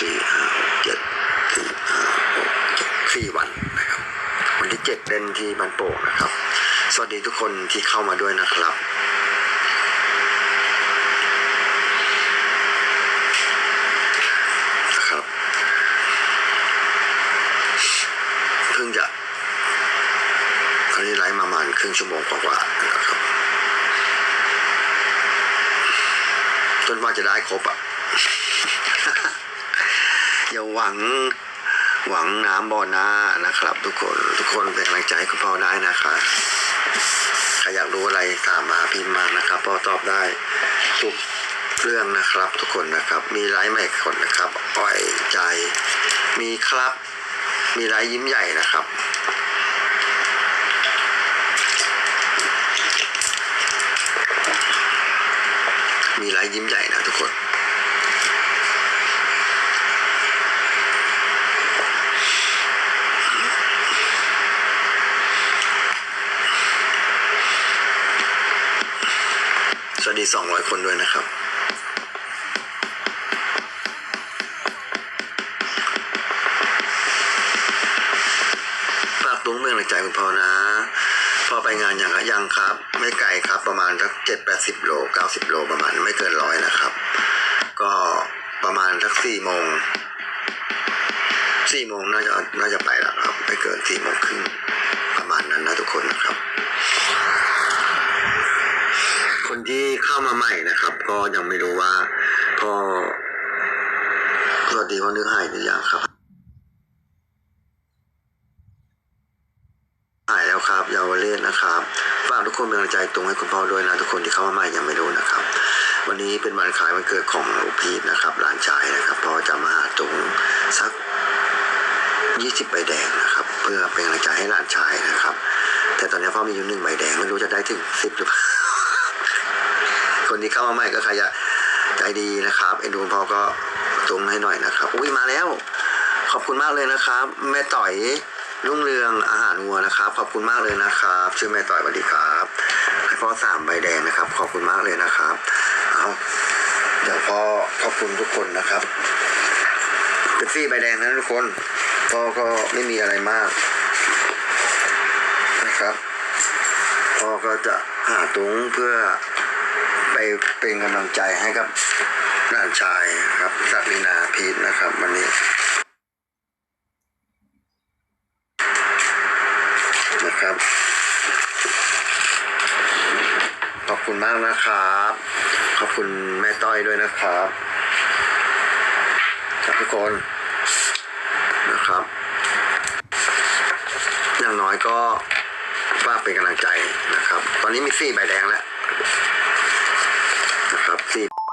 สี่ห้าหกเจ็ดสี่ห้าหกเจ็ดสี่วันนะครับ วันที่เจ็ดเล่นที่บันโป่งนะครับ สวัสดีทุกคนที่เข้ามาด้วยนะครับนะครับเพิ่งจะอันนี้ไลฟ์มาประมาณครึ่งชั่วโมงกว่าๆนะครับจนว่าจะได้ครบอะ อย่าหวังหวังน้ำบ่อน้านะครับ ทุกคนทุกคนเป็นกำลังใจให้คุณพ่อได้นะคะใครอยากรู้อะไรถามมาพิมพ์มานะครับพ่อตอบได้ทุกเรื่องนะครับทุกคนนะครับ มีไลฟ์ใหม่คนนะครับอ่อยใจ มีครับ มีไลฟ์ยิ้มใหญ่นะครับมีไลฟ์ยิ้มใหญ่นะทุกคน สวัสดี 200 คนด้วยนะครับ ฝากตุ้งเมืองในใจคุณพ่อนะ พ่อไปงานอย่างไรยังครับ ไม่ไกลครับประมาณสักเจ็ดแปดสิบโลเก้าสิบโลประมาณไม่เกินร้อยนะครับ ก็ประมาณสักสี่โมงสี่โมงน่าจะน่าจะไปแล้วครับ ไม่เกินสี่โมงครึ่งประมาณนั้นนะทุกคนนะครับ คนที่เข้ามาใหม่นะครับ ก็ยังไม่รู้ว่าพ่อสวัสดีพ่อนึกหายหรือยังครับหายแล้วครับเยาวเลศนะครับฝากทุกคนเป็นกำลังใจตรงให้คุณพ่อด้วยนะทุกคนที่เข้ามาใหม่ยังไม่รู้นะครับ วันนี้เป็นวันขายวันเกิดของลูกพีทนะครับหลานชายนะครับพ่อจะมาหาตรงสักยี่สิบใบแดงนะครับ เพื่อเป็นกำลังใจให้หลานชายนะครับ แต่ตอนนี้พ่อมีอยู่หนึ่งใบแดงไม่รู้จะได้ถึงสิบหรือเปล่า คนที่เข้ามาใหม่ก็ใครจะใจดีนะครับเอ็นดูคุณพ่อก็ตรงให้หน่อยนะครับอุ้ยมาแล้ว ขอบคุณมากเลยนะครับ แม่ต่อยรุ่งเรืองอาหารวัวนะครับ ขอบคุณมากเลยนะครับ ชื่อแม่ต่อยสวัสดีครับให้พ่อสามใบแดงนะครับ ขอบคุณมากเลยนะครับเอาเดี๋ยวพ่อขอบคุณทุกคนนะครับเป็นซี่ใบแดงนะทุกคนพ่อก็ไม่มีอะไรมากนะครับพ่อก็จะหาตุงเพื่อ ไปเป็นกำลังใจให้กับหลานชายครับศักดินาพีทนะครับ วันนี้นะครับ ขอบคุณมากนะครับ ขอบคุณแม่ต้อยด้วยนะครับครับทุกคนนะครับ อย่างน้อยก็ฝาเป็นกำลังใจนะครับ ตอนนี้มีสี่ใบแดงแล้ว Feed.